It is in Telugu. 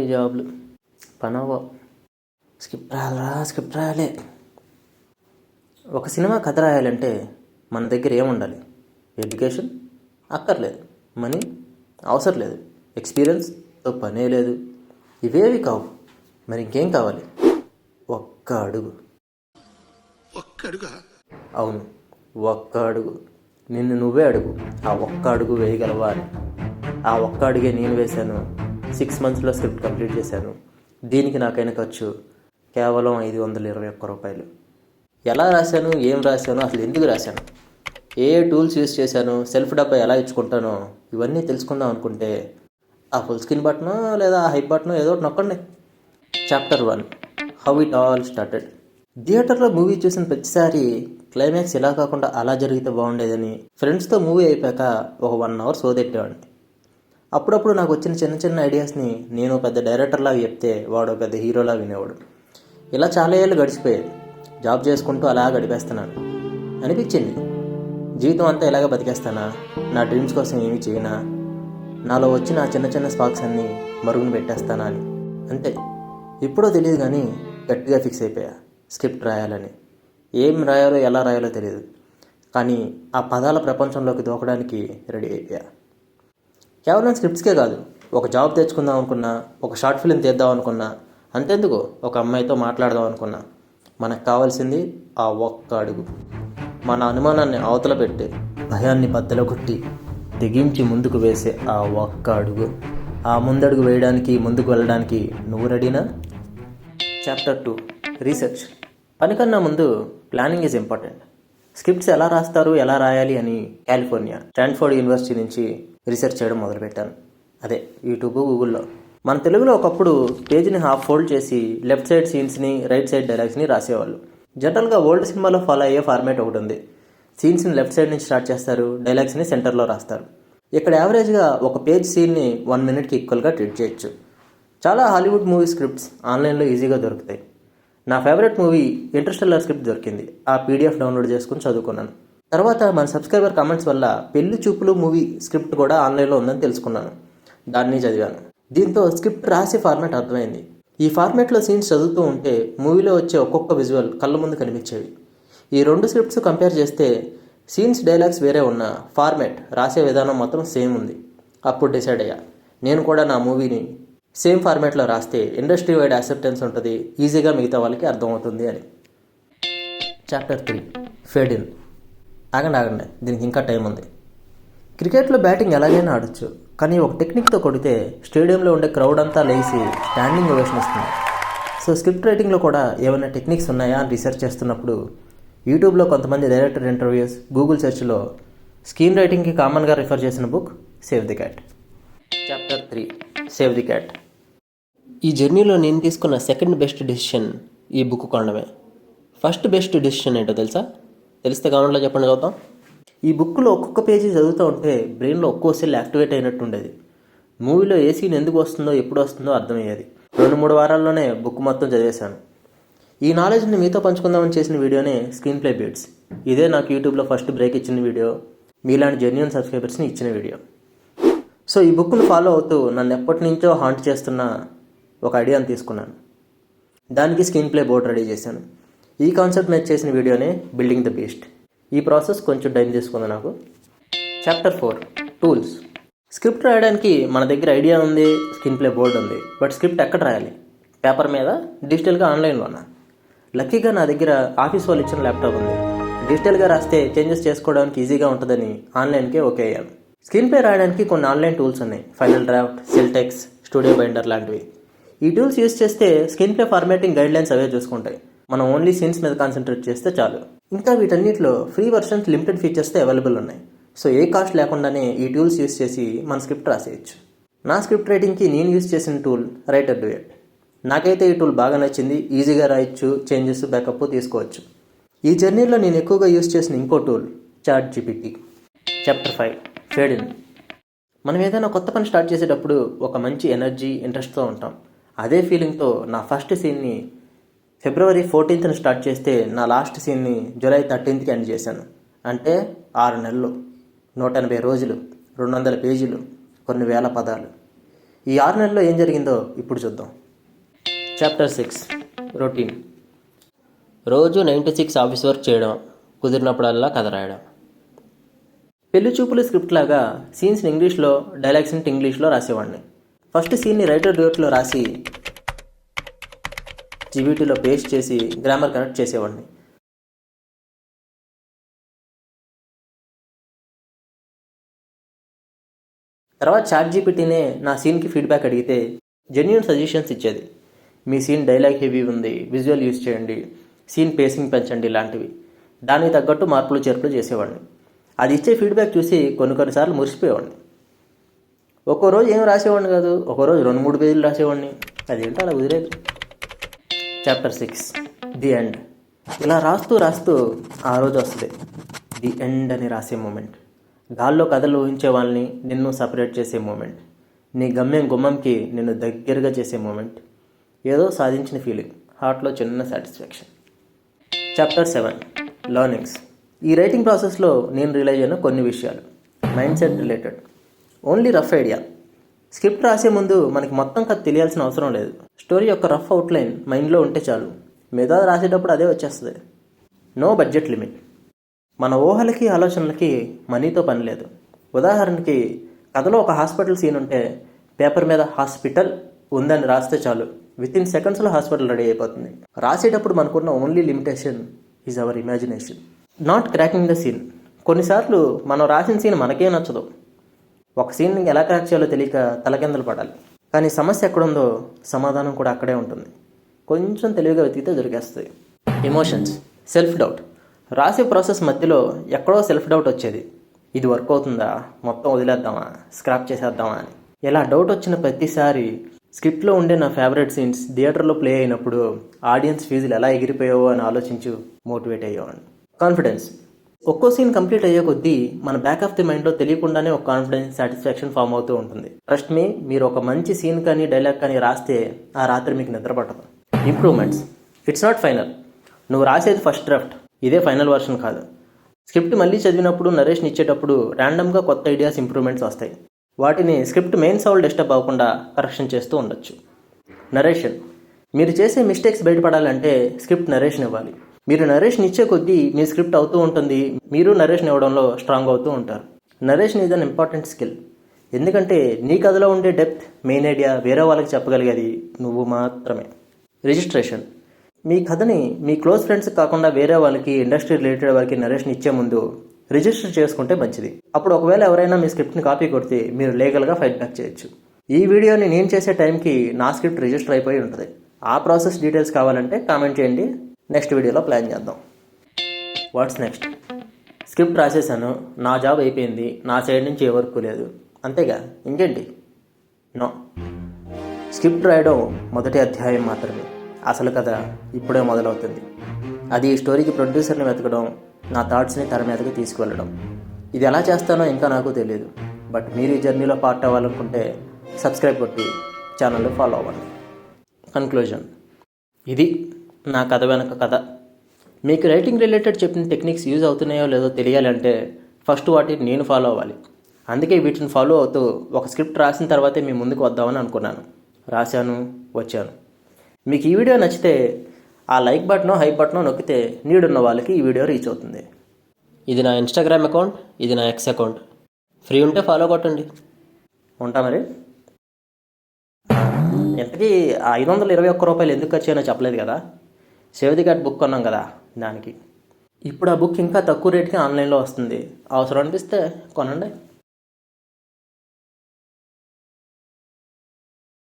ఈ జాబ్లు. పనవ స్క్రిప్ట్ రాయాలరా స్క్రిప్ట్ రాయాలి. ఒక సినిమా కథ రాయాలంటే మన దగ్గర ఏముండాలి? ఎడ్యుకేషన్? అక్కర్లేదు. మనీ? అవసరం లేదు. ఎక్స్పీరియన్స్తో పనే లేదు. ఇవేవి కావు. మరి ఇంకేం కావాలి? ఒక్క అడుగు. ఒక్కడుగా అవును. ఒక్క అడుగు. నిన్ను నువ్వే అడుగు. ఆ ఒక్క అడుగు వేయగలవా ఆ ఒక్క అడుగే నేను వేశాను. సిక్స్ మంత్స్లో స్క్రిప్ట్ కంప్లీట్ చేశాను. దీనికి నాకైన ఖర్చు కేవలం ఐదు వందల ఇరవై ఒక్క రూపాయలు. ఎలా రాశాను ఏం రాశాను అసలు ఎందుకు రాశాను? ఏ టూల్స్ యూస్ చేశాను సెల్ఫ్ డబ్బా ఎలా ఇచ్చుకుంటానో ఇవన్నీ తెలుసుకుందాం అనుకుంటే ఆ ఫుల్ స్క్రీన్ బటనో లేదా హై బటనో ఏదో ఒకటి నొక్కండి. Chapter one how it all started. థియేటర్లో మూవీ చూసిన ప్రతిసారి క్లైమాక్స్ ఇలా కాకుండా అలా జరిగితే బాగుండేదని ఫ్రెండ్స్తో మూవీ అయిపోయాక ఒక వన్ అవర్ సోదెట్టేవాడిని. అప్పుడప్పుడు నాకు వచ్చిన చిన్న చిన్న ఐడియాస్ని నేను పెద్ద డైరెక్టర్లా చెప్తే వాడు పెద్ద హీరోలా వినేవాడు. ఇలా చాలా ఏళ్ళు గడిచిపోయేది జాబ్ చేసుకుంటూ అలా గడిపేస్తున్నాను. అనిపించింది. జీవితం అంతా ఇలాగ బతికేస్తానా? నా డ్రీమ్స్ కోసం ఏమి చేయనా? నాలో వచ్చిన చిన్న చిన్న స్పార్క్స్ అన్నీ మరుగున పెట్టేస్తానా అని. అంతే. ఇప్పుడో తెలియదు కానీ గట్టిగా ఫిక్స్ అయిపోయా. స్క్రిప్ట్ రాయాలని. ఏం రాయాలో ఎలా రాయాలో తెలియదు. కానీ ఆ పదాల ప్రపంచంలోకి దూకడానికి రెడీ అయిపోయా. కేవలం స్క్రిప్ట్స్కే కాదు. ఒక జాబ్ తెచ్చుకుందాం అనుకున్నా ఒక షార్ట్ ఫిల్మ్ తీద్దాం అనుకున్నా అంతెందుకు? ఒక అమ్మాయితో మాట్లాడదాం అనుకున్నా. మనకు కావాల్సింది ఆ ఒక్క అడుగు. మన అనుమానాన్ని అవతల పెట్టి భయాన్ని బద్దలు కొట్టి తెగించి ముందుకు వేసే ఆ ఒక్క అడుగు. ఆ ముందడుగు వేయడానికి ముందుకు వెళ్ళడానికి నువ్వు రెడీనా? Chapter two. రీసెర్చ్. పనికన్నా ముందు ప్లానింగ్ ఈజ్ ఇంపార్టెంట్. స్క్రిప్ట్స్ ఎలా రాస్తారు ఎలా రాయాలి అని కాలిఫోర్నియా స్టాన్ఫోర్డ్ యూనివర్సిటీ నుంచి రీసెర్చ్ చేయడం మొదలుపెట్టాను. అదే యూట్యూబ్ గూగుల్లో. మన తెలుగులో ఒకప్పుడు పేజీని హాఫ్ ఫోల్డ్ చేసి లెఫ్ట్ సైడ్ సీన్స్ని రైట్ సైడ్ డైలాగ్స్ని రాసేవాళ్ళు. జనరల్గా ఓల్డ్ సినిమాలో ఫాలో అయ్యే ఫార్మేట్ ఒకటి ఉంది. సీన్స్ని లెఫ్ట్ సైడ్ నుంచి స్టార్ట్ చేస్తారు డైలాగ్స్ని సెంటర్లో రాస్తారు. ఇక్కడ యావరేజ్గా ఒక పేజ్ సీన్ని వన్ మినిట్కి ఈక్వల్గా ట్రీట్ చేయొచ్చు. చాలా హాలీవుడ్ మూవీ స్క్రిప్ట్స్ ఆన్లైన్లో ఈజీగా దొరుకుతాయి. నా ఫేవరెట్ మూవీ ఇంటర్స్టెల్లర్ స్క్రిప్ట్ దొరికింది. ఆ పీడిఎఫ్ డౌన్లోడ్ చేసుకుని చదువుకున్నాను. తర్వాత మన సబ్స్క్రైబర్ కామెంట్స్ వల్ల పెళ్ళి చూపులు మూవీ స్క్రిప్ట్ కూడా ఆన్లైన్లో ఉందని తెలుసుకున్నాను. దాన్ని చదివాను. దీంతో స్క్రిప్ట్ రాసే ఫార్మాట్ అర్థమైంది. ఈ ఫార్మాట్లో సీన్స్ చదువుతూ ఉంటే మూవీలో వచ్చే ఒక్కొక్క విజువల్ కళ్ళ ముందు కనిపించేవి. ఈ రెండు స్క్రిప్ట్స్ కంపేర్ చేస్తే సీన్స్ డైలాగ్స్ వేరే ఉన్న ఫార్మాట్ రాసే విధానం మాత్రం సేమ్ ఉంది. అప్పుడు డిసైడ్ అయ్యా. నేను కూడా నా మూవీని సేమ్ ఫార్మాట్లో రాస్తే ఇండస్ట్రీ వైడ్ యాక్సెప్టెన్స్ ఉంటుంది ఈజీగా మిగతా వాళ్ళకి అర్థమవుతుంది అని. చాప్టర్ త్రీ ఫేడ్ ఇన్ ఆగండి ఆగండి దీనికి ఇంకా టైం ఉంది. క్రికెట్లో బ్యాటింగ్ ఎలాగైనా ఆడొచ్చు కానీ ఒక టెక్నిక్తో కొడితే స్టేడియంలో ఉండే క్రౌడ్ అంతా లేచి స్టాండింగ్ ఓవేషన్ ఇస్తుంది సో స్క్రిప్ట్ రైటింగ్లో కూడా ఏమైనా టెక్నిక్స్ ఉన్నాయా అని రీసెర్చ్ చేస్తున్నప్పుడు యూట్యూబ్లో కొంతమంది డైరెక్టర్ ఇంటర్వ్యూస్ గూగుల్ సెర్చ్లో స్క్రీన్ రైటింగ్కి కామన్గా రిఫర్ చేసిన book save the cat chapter three save the cat ఈ జర్నీలో నేను తీసుకున్న సెకండ్ బెస్ట్ డెసిషన్ ఈ బుక్ కొనడమే. ఫస్ట్ బెస్ట్ డెసిషన్ ఏంటో తెలుసా? తెలిస్తే కామెంట్లో చెప్పండి చదువుతాం ఈ బుక్లో ఒక్కొక్క పేజీ చదువుతూ ఉంటే బ్రెయిన్లో ఒక్కో సెల్ యాక్టివేట్ అయినట్టు ఉండేది మూవీలో ఏ సీన్ ఎందుకు వస్తుందో ఎప్పుడు వస్తుందో అర్థమయ్యేది. రెండు మూడు వారాల్లోనే బుక్ మొత్తం చదివేశాను. ఈ నాలెడ్జ్ని మీతో పంచుకుందామని చేసిన వీడియోనే స్క్రీన్ ప్లే బీట్స్. ఇదే నాకు యూట్యూబ్లో ఫస్ట్ బ్రేక్ ఇచ్చిన వీడియో. మీలాంటి జెన్యున్ సబ్స్క్రైబర్స్ని ఇచ్చిన వీడియో. సో ఈ బుక్ను ఫాలో అవుతూ నన్ను ఎప్పటి నుంచో హాంట్ చేస్తున్న ఒక ఐడియాను తీసుకున్నాను. దానికి స్క్రీన్ ప్లే బోర్డ్ రెడీ చేశాను. ఈ కాన్సెప్ట్ మీద చేసిన వీడియోనే బిల్డింగ్ ద బీస్ట్ ఈ ప్రాసెస్ కొంచెం టైం తీసుకుంది నాకు. చాప్టర్ ఫోర్ టూల్స్ స్క్రిప్ట్ రాయడానికి మన దగ్గర ఐడియా ఉంది స్క్రీన్ ప్లే బోర్డ్ ఉంది. బట్ స్క్రిప్ట్ ఎక్కడ రాయాలి? పేపర్ మీద? డిజిటల్గా ఆన్లైన్లోనా లక్కీగా నా దగ్గర ఆఫీస్ వాళ్ళు ఇచ్చిన ల్యాప్టాప్ ఉంది. డిజిటల్గా రాస్తే చేంజెస్ చేసుకోవడానికి ఈజీగా ఉంటుందని ఆన్లైన్కే ఓకే అయ్యాను. స్క్రీన్ ప్లే రాయడానికి కొన్ని ఆన్లైన్ టూల్స్ ఉన్నాయి. Final draft Celtx studio binder లాంటివి. ఈ టూల్స్ యూస్ చేస్తే screenplay formatting guidelines అవే చూసుకుంటాయి. మనం ఓన్లీ సీన్స్ మీద కాన్సన్ట్రేట్ చేస్తే చాలు. ఇంకా వీటన్నిటిలో ఫ్రీ వర్షన్స్ లిమిటెడ్ ఫీచర్స్తో అవైలబుల్ ఉన్నాయి. సో ఏ కాస్ట్ లేకుండానే ఈ టూల్స్ యూస్ చేసి మన స్క్రిప్ట్ రాసేయచ్చు. నా స్క్రిప్ట్ రైటింగ్కి నేను యూస్ చేసిన టూల్ రైటర్ డ్యూయట్. నాకైతే ఈ టూల్ బాగా నచ్చింది. ఈజీగా రాయొచ్చు చేంజెస్ బ్యాకప్ తీసుకోవచ్చు. ఈ జర్నీలో నేను ఎక్కువగా యూస్ చేసిన ఇంకో tool ChatGPT chapter five fade in మనం ఏదైనా కొత్త పని స్టార్ట్ చేసేటప్పుడు ఒక మంచి ఎనర్జీ ఇంట్రెస్ట్తో ఉంటాం. అదే ఫీలింగ్తో నా ఫస్ట్ సీన్ని ఫిబ్రవరి ఫోర్టీన్త్ని స్టార్ట్ చేస్తే నా లాస్ట్ సీన్ని జూలై థర్టీన్త్కి ఎండ్ చేశాను. అంటే ఆరు నెలలు నూట ఎనభై రోజులు రెండు వందల పేజీలు కొన్ని వేల పదాలు. ఈ ఆరు నెలల్లో ఏం జరిగిందో ఇప్పుడు చూద్దాం. చాప్టర్ సిక్స్ రొటీన్ రోజు nine to six office work చేయడం కుదిరినప్పుడల్లా కథ రాయడం. పెళ్ళి చూపులు స్క్రిప్ట్ లాగా సీన్స్ని ఇంగ్లీష్లో డైలాగ్స్ని ఇంగ్లీష్లో రాసేవాడిని. ఫస్ట్ సీన్ని రైటర్ డ్యూట్లో రాసి జీబీటీలో పేస్ట్ చేసి గ్రామర్ కనెక్ట్ చేసేవాడిని. తర్వాత చాట్ జీపీటీనే నా సీన్కి ఫీడ్బ్యాక్ అడిగితే జెన్యున్ సజెషన్స్ ఇచ్చేది. మీ సీన్ డైలాగ్ హెవీ ఉంది విజువల్ యూస్ చేయండి సీన్ పేసింగ్ పెంచండి ఇలాంటివి. దానికి తగ్గట్టు మార్పులు చేర్పులు చేసేవాడిని. అది ఇచ్చే ఫీడ్బ్యాక్ చూసి కొన్ని కొన్నిసార్లు మురిసిపోయేవాడిని. ఒక్కో రోజు ఏం రాసేవాడిని కాదు. ఒక్కో రోజు రెండు మూడు పేజీలు రాసేవాడిని. అదేంటో అలా కుదిరేది. చాప్టర్ సిక్స్ ది ఎండ్ ఇలా రాస్తూ రాస్తూ ఆ రోజు వస్తుంది. ది ఎండ్ అని రాసే మూమెంట్ గాల్లో కథలు ఊహించే వాళ్ళని నిన్ను సపరేట్ చేసే మూమెంట్ నీ గమ్యం గుమ్మంకి నిన్ను దగ్గరగా చేసే మూమెంట్ ఏదో సాధించిన ఫీలింగ్ హార్ట్లో చిన్న సాటిస్ఫాక్షన్ చాప్టర్ సెవెన్ లర్నింగ్స్ ఈ రైటింగ్ ప్రాసెస్లో నేను రియలైజ్ అయిన కొన్ని విషయాలు. Mindset related only rough idea. Script రాసే ముందు మనకి మొత్తం కథ తెలియాల్సిన అవసరం లేదు. స్టోరీ యొక్క రఫ్ అవుట్లైన్ మైండ్లో ఉంటే చాలు. మిగతా రాసేటప్పుడు అదే వచ్చేస్తుంది. No budget limit. మన ఊహలకి ఆలోచనలకి మనీతో పని లేదు. ఉదాహరణకి కథలో ఒక హాస్పిటల్ సీన్ ఉంటే పేపర్ మీద హాస్పిటల్ ఉందని రాస్తే చాలు. విత్ ఇన్ సెకండ్స్లో హాస్పిటల్ రెడీ అయిపోతుంది. రాసేటప్పుడు మనకున్న only limitation is our imagination not cracking the scene కొన్నిసార్లు మనం రాసిన సీన్ మనకే నచ్చదు. ఒక సీన్ ఎలా క్రాక్ చేయాలో తెలియక తలకిందలు పడాలి. కానీ సమస్య ఎక్కడుందో సమాధానం కూడా అక్కడే ఉంటుంది. కొంచెం తెలివిగా వెతికితే దొరికేస్తుంది. ఎమోషన్స్ సెల్ఫ్ డౌట్ రాసే ప్రాసెస్ మధ్యలో ఎక్కడో సెల్ఫ్ డౌట్ వచ్చేది. ఇది వర్క్ అవుతుందా? మొత్తం వదిలేద్దామా? స్క్రాప్ చేసేద్దామా అని. ఇలా డౌట్ వచ్చిన ప్రతిసారి స్క్రిప్ట్లో ఉండే నా ఫేవరెట్ సీన్స్ థియేటర్లో ప్లే అయినప్పుడు ఆడియన్స్ ఫీజులు ఎలా ఎగిరిపోయావో అని ఆలోచించు మోటివేట్ అయ్యేవాడిని. కాన్ఫిడెన్స్ ఒక్కో సీన్ కంప్లీట్ అయ్యే కొద్దీ మన బ్యాక్ ఆఫ్ ది మైండ్లో తెలియకుండానే ఒక కాన్ఫిడెన్స్ సాటిస్ఫాక్షన్ ఫామ్ అవుతూ ఉంటుంది. ట్రస్ట్ మీ మీరు ఒక మంచి సీన్ కానీ డైలాగ్ కానీ రాస్తే ఆ రాత్రి మీకు నిద్ర పట్టదు. ఇంప్రూవ్మెంట్స్ ఇట్స్ నాట్ ఫైనల్ నువ్వు రాసేది ఫస్ట్ డ్రాఫ్ట్ ఇదే ఫైనల్ వర్షన్ కాదు. స్క్రిప్ట్ మళ్ళీ చదివినప్పుడు నరేష్ని ఇచ్చేటప్పుడు ర్యాండమ్గా కొత్త ఐడియాస్ ఇంప్రూవ్మెంట్స్ వస్తాయి. వాటిని స్క్రిప్ట్ మెయిన్ సౌల్ డిస్టర్బ్ అవ్వకుండా కరెక్షన్ చేస్తూ ఉండొచ్చు. నరేషన్ మీరు చేసే మిస్టేక్స్ బయటపడాలంటే స్క్రిప్ట్ నరేషన్ ఇవ్వాలి. మీరు నరేష్ని ఇచ్చే కొద్దీ మీ స్క్రిప్ట్ అవుతూ ఉంటుంది. మీరు నరేష్ని ఇవ్వడంలో స్ట్రాంగ్ అవుతూ ఉంటారు. Narration is an important skill ఎందుకంటే నీ కథలో ఉండే డెప్త్ మెయిన్ ఐడియా వేరే వాళ్ళకి చెప్పగలిగేది నువ్వు మాత్రమే. రిజిస్ట్రేషన్ మీ కథని మీ క్లోజ్ ఫ్రెండ్స్ కాకుండా వేరే వాళ్ళకి ఇండస్ట్రీ రిలేటెడ్ వారికి నరేషన్ ఇచ్చే ముందు రిజిస్టర్ చేసుకుంటే మంచిది. అప్పుడు ఒకవేళ ఎవరైనా మీ స్క్రిప్ట్ని కాపీ కొడితే మీరు లీగల్గా ఫైట్ బ్యాక్ చేయొచ్చు. ఈ వీడియోని నేను చేసే టైంకి నా స్క్రిప్ట్ రిజిస్టర్ అయిపోయి ఉంటుంది. ఆ ప్రాసెస్ డీటెయిల్స్ కావాలంటే కామెంట్ చేయండి. నెక్స్ట్ వీడియోలో ప్లాన్ చేద్దాం. వాట్స్ నెక్స్ట్ స్క్రిప్ట్ రాసేసాను నా జాబ్ అయిపోయింది. నా సైడ్ నుంచి ఏ వర్క్ లేదు. అంతేగా? ఇంకేంటి? నో స్క్రిప్ట్ రాయడం మొదటి అధ్యాయం మాత్రమే. అసలు కథ ఇప్పుడే మొదలవుతుంది. అది ఈ స్టోరీకి ప్రొడ్యూసర్ని వెతకడం నా థాట్స్ని తెర మీదకి తీసుకువెళ్ళడం. ఇది ఎలా చేస్తానో ఇంకా నాకు తెలియదు బట్ మీరు ఈ జర్నీలో పార్ట్ అవ్వాలనుకుంటే సబ్స్క్రైబ్ కొట్టి ఛానల్ని ఫాలో అవ్వండి. కన్క్లూజన్ ఇది నా కథ వెనక కథ. మీకు రైటింగ్ రిలేటెడ్ చెప్పిన టెక్నిక్స్ యూజ్ అవుతున్నాయో లేదో తెలియాలంటే ఫస్ట్ వాటిని నేను ఫాలో అవ్వాలి. అందుకే వీటిని ఫాలో అవుతూ ఒక స్క్రిప్ట్ రాసిన తర్వాతే మీ ముందుకు వద్దామని అనుకున్నాను. రాశాను వచ్చాను. మీకు ఈ వీడియో నచ్చితే ఆ లైక్ బటనో హై బటనో నొక్కితే నీడున్న వాళ్ళకి ఈ వీడియో రీచ్ అవుతుంది. ఇది నా ఇన్స్టాగ్రామ్ అకౌంట్ ఇది నా ఎక్స్ అకౌంట్ ఫ్రీ ఉంటే ఫాలో కొట్టండి. ఉంటా మరి. ఎంతకీ ఆ ఐదు వందల ఇరవై ఒక్క రూపాయలు ఎందుకు ఖర్చు చెప్పలేదు కదా. సేవది కార్డ్ బుక్ కొన్నాం కదా దానికి. ఇప్పుడు ఆ బుక్ ఇంకా తక్కువ రేట్కి ఆన్లైన్లో వస్తుంది. అవసరం అనిపిస్తే కొనండి.